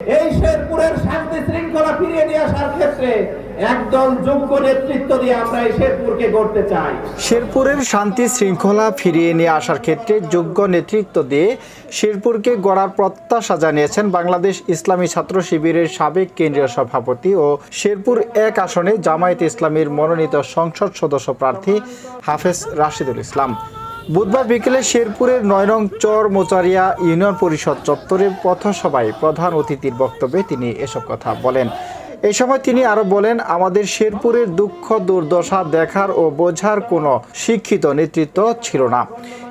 এই শেরপুরের শান্তি শৃঙ্খলা ফিরিয়ে নিয়ে আসার ক্ষেত্রে যোগ্য নেতৃত্ব দিয়ে শেরপুরকে শেরপুরের শান্তি শৃঙ্খলা ফিরিয়ে নিয়ে আসার ক্ষেত্রে যোগ্য নেতৃত্ব দিয়ে শেরপুরকে গড়ার প্রত্যাশা জানিয়েছেন বাংলাদেশ ইসলামী ছাত্র শিবিরের সাবেক কেন্দ্রীয় সভাপতি ও শেরপুর এক আসনে জামায়াত ইসলামীর মনোনীত সংসদ সদস্য প্রার্থী হাফেজ রাশিদুল ইসলাম। বুধবার বিকেলে শেরপুরের নয় নং চর মোচারিয়া ইউনিয়ন পরিষদ চত্বরে পথসভায় প্রধান অতিথির বক্তব্যে তিনি এসব কথা বলেন। এই সময় তিনি আরও বলেন, আমাদের শেরপুরের দুঃখ, দুর্দশা দেখার ও বোঝার কোনো শিক্ষিত নেতৃত্ব ছিল না।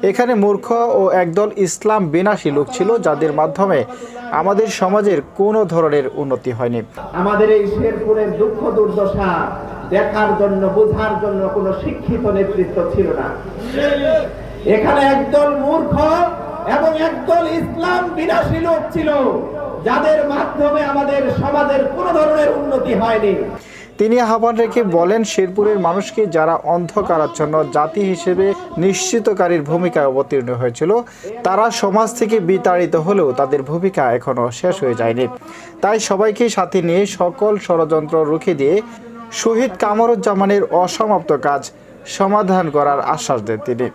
এখানে মূর্খ ও একদল ইসলাম বিনাশী লোক ছিল, যাদের মাধ্যমে আমাদের সমাজের কোনো ধরনের উন্নতি হয়নি। আমাদের এই শেরপুরের দুঃখ, দুর্দশা দেখার জন্য, বোঝার জন্য কোনো শিক্ষিত নেতৃত্ব ছিল না। এখানে একদল মূর্খ এবং একদল ইসলাম বিনাশী লোক ছিল, যাদের মাধ্যমে আমাদের সমাজের কোনো ধরনের উন্নতি হয়নি। তিনি আহ্বান রেখে বলেন, শেরপুরের মানুষকে যারা অন্ধকারাচ্ছন্ন জাতি হিসেবে নিশ্চিতকারীর ভূমিকায় অবতীর্ণ হয়েছিল, তারা সমাজ থেকে বিতাড়িত হলেও তাদের ভূমিকা এখনও শেষ হয়ে যায়নি। তাই সবাইকে সাথে নিয়ে সকল ষড়যন্ত্র রুখে দিয়ে শহীদ কামরুজ্জামানের অসমাপ্ত কাজ সমাধান করার আশ্বাস দেন তিনি।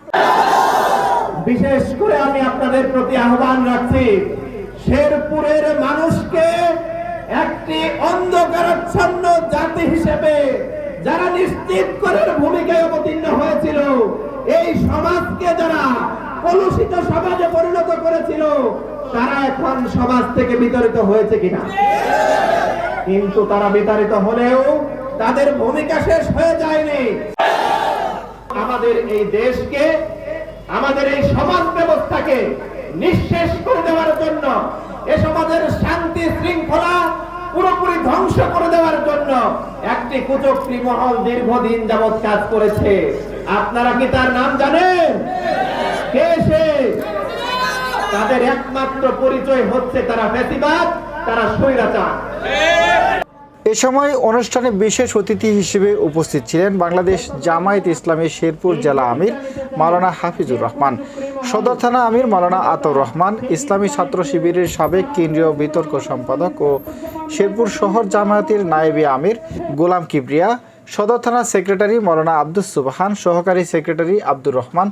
বিশেষ করে আমি আপনাদের প্রতি আহ্বান রাখছি, শেরপুরের মানুষকে একটি অন্ধকারাচ্ছন্ন জাতি হিসেবে যারা নিশ্চিত করার ভূমিকায় অবতীর্ণ হয়েছিল, এই সমাজকে যারা কলুষিত সমাজে পরিণত করেছিল, তারা এখন সমাজ থেকে বিতরিত হয়েছে কিনা? কিন্তু তারা বিতাড়িত হলেও তাদের ভূমিকা শেষ হয়ে যায়নি। আমাদের এই দেশকে, আমাদের এই সমাজ ব্যবস্থাকে নিঃশেষ করে দেওয়ার জন্য, এ সমাজের শান্তি শৃঙ্খলা পুরোপুরি ধ্বংস করে দেওয়ার জন্য একটি কুচক্রী মহল দীর্ঘদিন যাবৎ কাজ করেছে। আপনারা কি তার নাম জানেন? কে সে? তাদের একমাত্র পরিচয় হচ্ছে তারা ফেসিবাদ, তারা স্বৈরাচার। এ সময় অনুষ্ঠানে বিশেষ অতিথি হিসেবে উপস্থিত ছিলেন বাংলাদেশ জামায়াত ইসলামের শেরপুর জেলা আমির মাওলানা হাফিজুর রহমান, সদর থানা আমির মাওলানা আতর রহমান, ইসলামী ছাত্র শিবিরের সাবেক কেন্দ্রীয় বিতর্ক সম্পাদক ও শেরপুর শহর জামায়াতের নায়েবে আমির গোলাম কিবরিয়া, সদর থানা সেক্রেটারি মাওলানা আব্দুস সুবহান, সহকারী সেক্রেটারি আব্দুর রহমান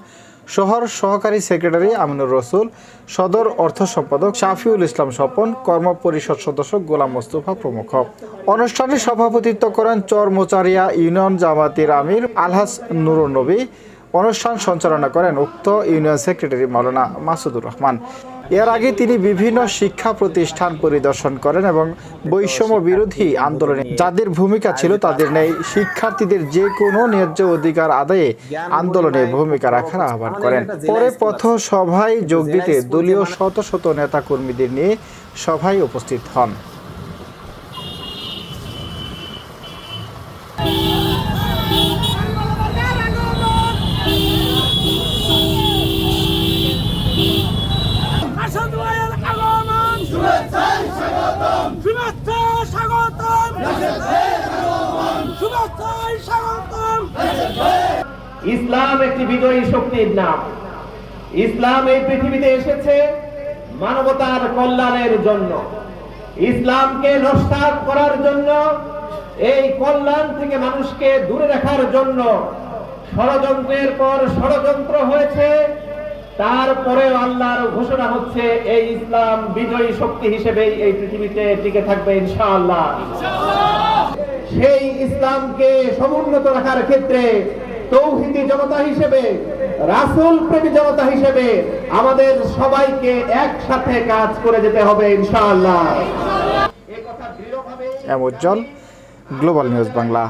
শহর সহকারী সেক্রেটারি আমিনুর রসুল, সদর অর্থ সম্পাদক শাফিউল ইসলাম স্বপন, কর্ম পরিষদ সদস্য গোলাম মোস্তফা প্রমুখ। অনুষ্ঠানে সভাপতিত্ব করেন চর মোচারিয়া ইউনিয়ন জামাতির আমির আলহাস নুরুন নবী। অনুষ্ঠান সঞ্চালনা করেন উক্ত ইউনিয়ন সেক্রেটারি মাওলানা মাসুদুর রহমান। এর আগে তিনি বিভিন্ন শিক্ষা প্রতিষ্ঠান পরিদর্শন করেন এবং বৈষম্য বিরোধী আন্দোলনে যাদের ভূমিকা ছিল তাদের নেই শিক্ষার্থীদের যে কোনো ন্যায্য অধিকার আদায়ে আন্দোলনে ভূমিকা রাখার আহ্বান করেন। পরে পথ সভায় যোগ দিতে দলীয় শত শত নেতাকর্মীদের নিয়ে সভায় উপস্থিত হন। ইসলাম একটি বিজয়ী শক্তির নাম। ইসলাম এই পৃথিবীতে এসেছে মানবতার কল্যাণের জন্য। ইসলামকে নস্বাত করার জন্য এই কল্যাণ থেকে মানুষকে দূরে রাখার জন্য ষড়যন্ত্রের পর ষড়যন্ত্র হয়েছে। তারপরেও আল্লাহর ঘোষণা হচ্ছে এই ইসলাম বিজয়ী শক্তি হিসেবে এই পৃথিবীতে টিকে থাকবে ইনশাআল্লাহ! সেই ইসলামকে সমুন্নত রাখার ক্ষেত্রে তৌহিদি জনতা হিসেবে, রাসুল প্রেমী জনতা হিসেবে আমাদের সবাইকে একসাথে কাজ করে যেতে হবে ইনশাআল্লাহ। M Ujjwal global news Bangla